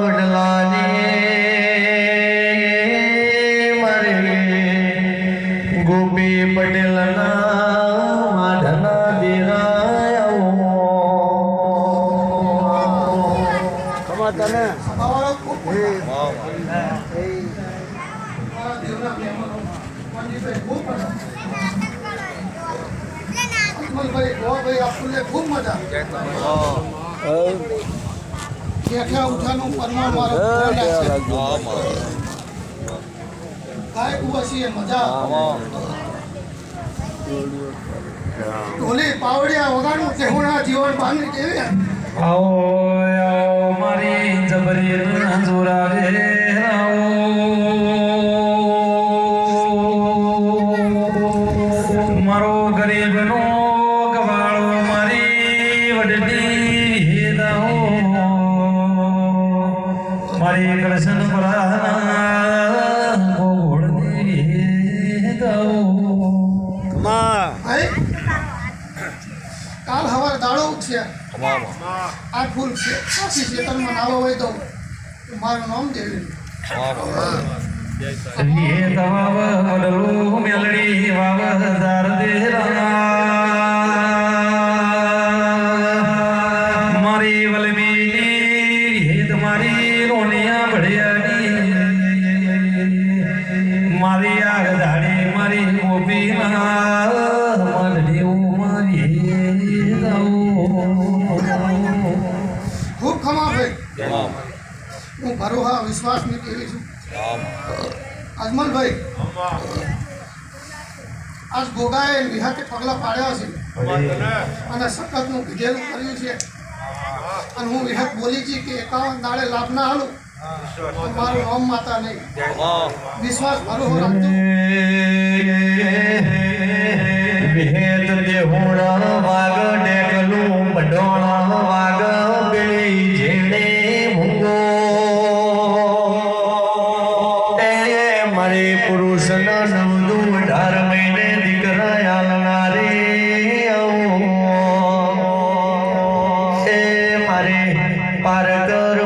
વડલાની મારે ગોપી પટેલના માઢના દેરાય ખબર તને ખૂબ મજા બેઠા ઉઠાનું પરમાણ મારો કુવાસી એ મજા. ઢોલી પાવડિયા વગાડું કેહુણા જીવન બાંધણી કેવી? આવો મારી જબરી મારી કૃષ્ણ પરાના કાલ હવાર દાડો છે આ ફૂલ છે. કાશી ચેતનમાં નાવો હોય તો મારું નામ દેવી. મેલડી. ખૂબ ખમા ભાઈ. હું ભરોહા વિશ્વાસની કેવી છું. અજમલભાઈ આજ ગોગાએ વિહાતે પગલા પાડ્યા છે. અને સખતનું કીધેલું કર્યું છે. અને હું વિહત બોલી છે કે એકાવન દાડે લાભ ના હાલું. તમારું ઓમ માતા નહીં. વિશ્વાસ મારું હું રાખજો. વિહેત જે હુણા વાગ, ડેકલું મંડોળા વાગ, બેળી જેણે ભૂંગો તે મારે પારકર